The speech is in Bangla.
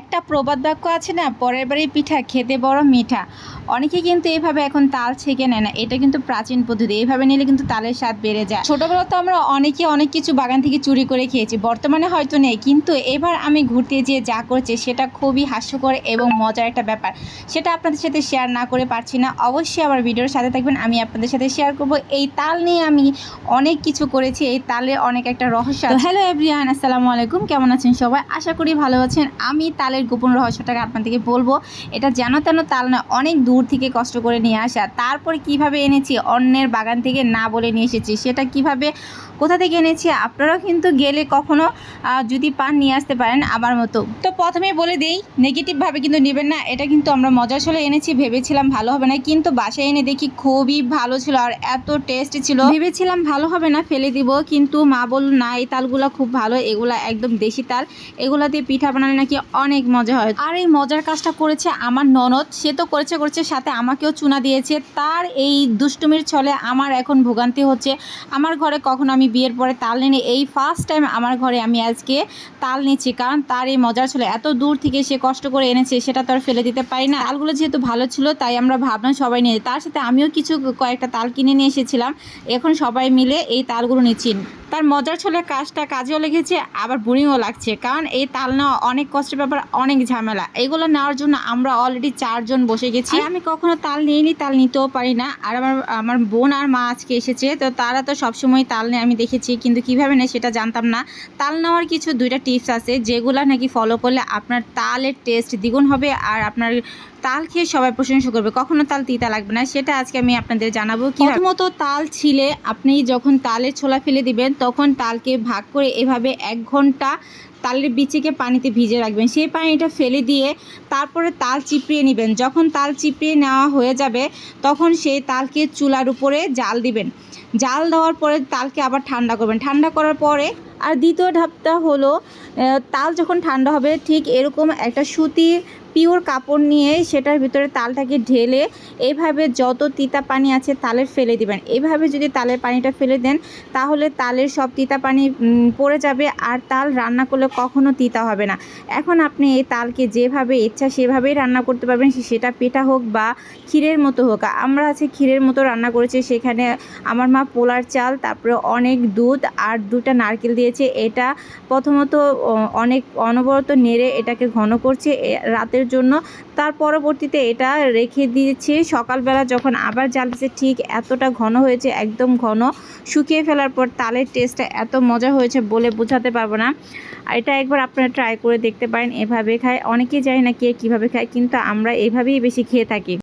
একটা প্রবাদ বাক্য আছে না, পরের বাড়ি পিঠা, খেতে বড় মিঠা। অনেকে কিন্তু এইভাবে এখন তাল ছেঁকে নেয় না, এটা কিন্তু প্রাচীন পদ্ধতি এইভাবে নিলে কিন্তু তালের স্বাদ বেড়ে যায়। ছোটবেলা তো আমরা অনেকে অনেক কিছু বাগান থেকে চুরি করে খেয়েছি, বর্তমানে হয়তো নেই, কিন্তু এবার আমি ঘুরতে যেয়ে যা করছি সেটা খুবই হাস্যকর এবং মজার একটা ব্যাপার। সেটা আপনাদের সাথে শেয়ার না করে পারছি না, অবশ্যই আমার ভিডিওর সাথে থাকবেন, আমি আপনাদের সাথে শেয়ার করব। এই তাল নিয়ে আমি অনেক কিছু করেছি, এই তালের অনেক একটা রহস্য হ্যালো এভরিয়ান আসসালামু আলাইকুম, কেমন আছেন সবাই? আশা করি ভালো আছেন। আমি তালের গোপন রহস্যটাকে আপনাদেরকে বলব। এটা যেন তেন তাল না অনেক দূর থেকে কষ্ট করে নিয়ে আসা তারপরে কীভাবে এনেছি অন্যের বাগান থেকে না বলে নিয়ে এসেছি সেটা কীভাবে, কোথা থেকে এনেছি আপনারাও কিন্তু গেলে কখনো যদি পান নিয়ে আসতে পারেন আমার মতো। তো প্রথমে বলে দেই নেগেটিভভাবে কিন্তু নেবেন না, এটা কিন্তু আমরা মজার ছলে এনেছি, ভেবেছিলাম ভালো হবে না, কিন্তু বাসায় এনে দেখি খুবই ভালো ছিল আর এত টেস্ট ছিল। ভেবেছিলাম ভালো হবে না, ফেলে দিব, কিন্তু মা বলল, না, এই তালগুলো খুব ভালো, এগুলা একদম দেশি তাল এগুলা দিয়ে পিঠা বানালে নাকি অনেক মজা হয়। আর এই মজার কাজটা করেছে আমার ননদ। সে তো করেছে করেছে, সাথে আমাকেও চুনা দিয়েছে। তার এই দুষ্টুমির ছলে আমার এখন ভোগান্তি হচ্ছে। আমার ঘরে কখনো আমি বিয়ের পরে তাল নিই। এই ফার্স্ট টাইম আমার ঘরে আমি আজকে তাল নিচ্ছি কারণ তার এই মজার ছলে এত দূর থেকে সে কষ্ট করে এনেছে, সেটা তো আর ফেলে দিতে পারি না। তালগুলো যেহেতু ভালো ছিল, তাই আমরা ভাবলাম সবাই নিয়ে। তার সাথে আমিও কিছু কয়েকটা তাল কিনে নিয়ে এসেছিলাম। এখন সবাই মিলে এই তালগুলো নিচ্ছি। তার মজার ছলে কাজটা কাজেও লেগেছে আবার বোরিংও লাগছে। কারণ এই তাল নেওয়া অনেক কষ্টের ব্যাপার অনেক ঝামেলা। এগুলো নেওয়ার জন্য আমরা অলরেডি চারজন বসে গেছি। আমি কখনো তাল নিইনি তাল নিতেও পারি না। আর আমার আমার বোন আর মা আজকে এসেছে তো তারা তো সবসময় তাল নিয়ে আমি দেখেছি কিন্তু কীভাবে নেয় সেটা জানতাম না। তাল নেওয়ার কিছু দুইটা টিপস আছে যেগুলো নাকি ফলো করলে আপনার তালের টেস্ট দ্বিগুণ হবে আর আপনার তাল খেয়ে সবাই প্রশংসা করবে। কখনো তাল তিতা লাগবে না সেটা আজকে আমি আপনাদের জানাব। কি প্রথমত তাল ছিলে আপনি যখন তালের ছোলা ফেলে দিবেন তখন তালকে ভাগ করে এভাবে এক ঘণ্টা তালের বিচিকে পানিতে ভিজে রাখবেন। সেই পানিটা ফেলে দিয়ে তারপরে তাল চিপড়িয়ে নেবেন। যখন তাল চিপড়িয়ে নেওয়া হয়ে যাবে, তখন সেই তালকে চুলার উপরে জাল দিবেন। জাল দেওয়ার পরে তালকে আবার ঠান্ডা করবেন। ঠান্ডা করার পরে আর দ্বিতীয় ধাপটা হলো তাল যখন ঠান্ডা হবে, ঠিক এরকম একটা সুতির পিওর কাপড় নিয়ে সেটার ভিতরে তালটাকে ঢেলে এইভাবে যত তিতা পানি আছে তালের ফেলে দিবেন। এইভাবে যদি তালের পানিটা ফেলে দেন, তাহলে তালের সব তিতা পানি পড়ে যাবে। আর তাল রান্না করলে কখনো তিতা হবে না। এখন আপনি এই তালকে যেভাবে ইচ্ছা সেভাবেই রান্না করতে পারবেন সেটা পিঠা হোক বা ক্ষীরের মতো হোক। আমরা আছে ক্ষীরের মতো রান্না করেছি, সেখানে আমার মা পোলার চাল, তারপরে অনেক দুধ আর দুটা নারকেল দিয়েছে। এটা প্রথমত অনেক অনবরত নেড়ে এটাকে ঘন করছে রাতের জন্য তার পরবর্তীতে এটা রেখে দিয়েছি। সকালবেলা যখন আবার জ্বালছে ঠিক এতটা ঘন হয়েছে, একদম ঘন। শুকিয়ে ফেলার পর তালের টেস্টটা এত মজা হয়েছে বলে বোঝাতে পারব না। আর এটা একবার আপনারা ট্রাই করে দেখতে পারেন, এভাবে খায়। অনেকেই জানি না কে কীভাবে খায়, কিন্তু আমরা এভাবেই বেশি খেয়ে থাকি।